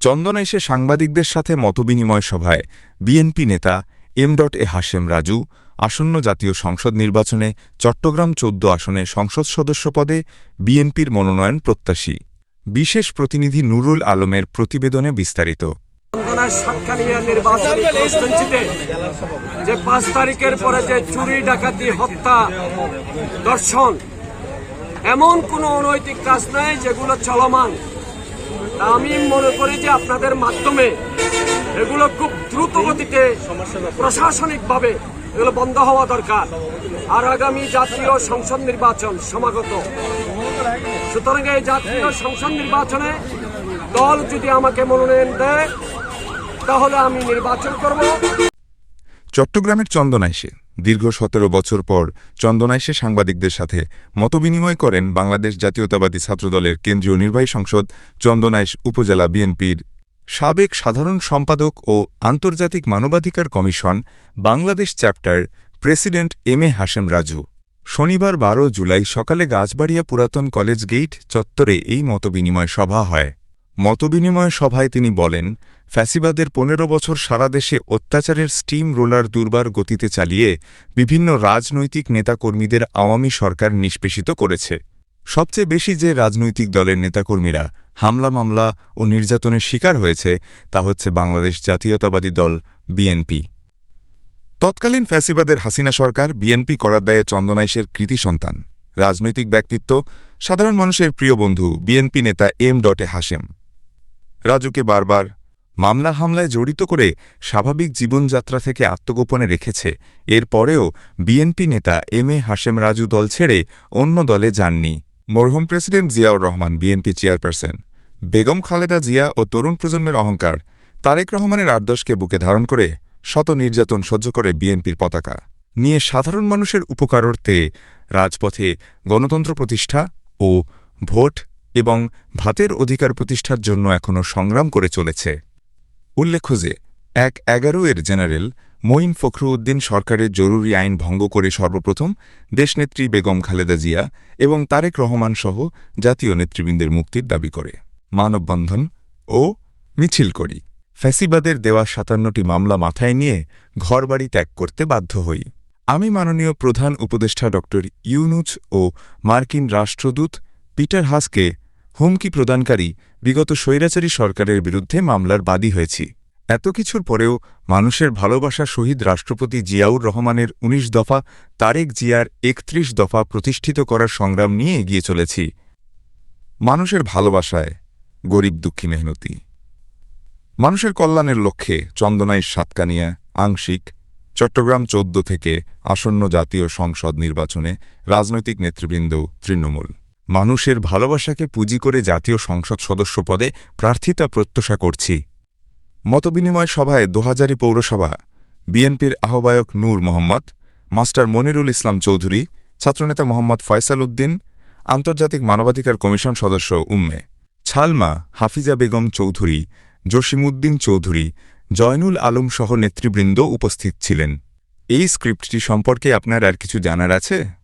চন্দনা এসে সাংবাদিকদের সাথে মতবিনিময় সভায় বিএনপি নেতা M dot A Hashem Raju, আসন্ন জাতীয় সংসদ নির্বাচনে চট্টগ্রাম চোদ্দ আসনে সংসদ সদস্য পদে বিএনপির মনোনয়ন প্রত্যাশী। বিশেষ প্রতিনিধি নুরুল আলমের প্রতিবেদনে বিস্তারিত। যে পাঁচ তারিখের পরে যে চুরি, ডাকাতি, হত্যা দর্শন এমন কোনো অনৈতিক কাজ নাই যেগুলো চলমান। আমি মনে করি যে আপনাদের মাধ্যমে এগুলো খুব দ্রুত গতিতে প্রশাসনিকভাবে এগুলো বন্ধ হওয়া দরকার। আর আগামী জাতীয় সংসদ নির্বাচন সমাগত। সুতরাং এই জাতীয় সংসদ নির্বাচনে দল যদি আমাকে মনোনয়ন দেয়, তাহলে আমি নির্বাচন করব। চট্টগ্রামের চন্দনাইশে দীর্ঘ সতেরো বছর পর চন্দনাইশে সাংবাদিকদের সাথে মতবিনিময় করেন বাংলাদেশ জাতীয়তাবাদী ছাত্রদলের কেন্দ্রীয় নির্বাহী সংসদ চন্দনাইশ উপজেলা বিএনপির সাবেক সাধারণ সম্পাদক ও আন্তর্জাতিক মানবাধিকার commission Bangladesh chapter president M A Hashem Raju. শনিবার বারো জুলাই সকালে গাছবাড়িয়া পুরাতন কলেজ গেইট চত্বরে এই মতবিনিময় সভা হয়। মতবিনিময় সভায় তিনি বলেন, ফ্যাসিবাদের পনেরো বছর সারা দেশে অত্যাচারের স্টিম রোলার দুর্বার গতিতে চালিয়ে বিভিন্ন রাজনৈতিক নেতাকর্মীদের আওয়ামী সরকার নিষ্পেষিত করেছে। সবচেয়ে বেশি যে রাজনৈতিক দলের নেতাকর্মীরা হামলা, মামলা ও নির্যাতনের শিকার হয়েছে, তা হচ্ছে বাংলাদেশ জাতীয়তাবাদী দল বিএনপি। তৎকালীন ফ্যাসিবাদের হাসিনা সরকার বিএনপি করার দায়ে চন্দনাইশের কৃতি সন্তান। রাজনৈতিক ব্যক্তিত্ব, সাধারণ মানুষের প্রিয় বন্ধু বিএনপি নেতা এম ডটে হাসেম রাজুকে বারবার মামলা হামলায় জড়িত করে স্বাভাবিক জীবনযাত্রা থেকে আত্মগোপনে রেখেছে। এরপরেও বিএনপি নেতা এম এ হাশেম রাজু দল ছেড়ে অন্য দলে যাননি। মরহুম president Ziaur Rahman, BNP chairperson. Begum Khaleda Zia ও তরুণ প্রজন্মের অহংকার। তারেক রহমানের আদর্শকে বুকে ধারণ করে শত নির্যাতন সহ্য করে বিএনপির পতাকা। নিয়ে সাধারণ মানুষের উপকারার্থে রাজপথে গণতন্ত্র প্রতিষ্ঠা ও ভোট এবং ভাতের অধিকার প্রতিষ্ঠার জন্য এখনও সংগ্রাম করে চলেছে। উল্লেখ্য যে, এক এগারো এর জেনারেল মঈন ফখরুদ্দিন সরকারের জরুরি আইন ভঙ্গ করে সর্বপ্রথম দেশনেত্রী বেগম খালেদা জিয়া এবং তারেক রহমান সহ জাতীয় নেতৃবৃন্দের মুক্তির দাবি করে। মানববন্ধন ও মিছিল করি। ফ্যাসিবাদের দেওয়া সাতান্নটি মামলা মাথায় নিয়ে ঘরবাড়ি ত্যাগ করতে বাধ্য হই। আমি মাননীয় প্রধান উপদেষ্টা ড ইউনুচ ও মার্কিন রাষ্ট্রদূত পিটার হাসকে হুমকি প্রদানকারী বিগত স্বৈরাচারী সরকারের বিরুদ্ধে মামলার বাদী হয়েছি। এত কিছুর পরেও মানুষের ভালোবাসা শহীদ রাষ্ট্রপতি জিয়াউর রহমানের ১৯ দফা, তারেক জিয়ার একত্রিশ দফা প্রতিষ্ঠিত করার সংগ্রাম নিয়ে এগিয়ে চলেছি। মানুষের ভালোবাসায় গরিব দুঃখী মেহনতি। মানুষের কল্যাণের লক্ষ্যে চন্দনাইশ সাতকানিয়া, আংশিক, চট্টগ্রাম চোদ্দ থেকে আসন্ন জাতীয় সংসদ নির্বাচনে রাজনৈতিক নেতৃবৃন্দ তৃণমূল। মানুষের ভালোবাসাকে পুঁজি করে জাতীয় সংসদ সদস্য পদে প্রার্থিতা প্রত্যাশা করছি। মতবিনিময় সভায় দোহাজারি পৌরসভা, বিএনপির আহ্বায়ক নূর মোহাম্মদ, মাস্টার মনিরুল ইসলাম চৌধুরী, ছাত্রনেতা মোহাম্মদ ফয়সাল উদ্দিন, আন্তর্জাতিক মানবাধিকার কমিশন সদস্য উম্মে, ছালমা হাফিজা বেগম চৌধুরী জসিমউদ্দিন চৌধুরী, জয়নুল আলম সহ নেতৃবৃন্দ উপস্থিত ছিলেন। এই স্ক্রিপ্টটি সম্পর্কে আপনার আর কিছু জানার আছে?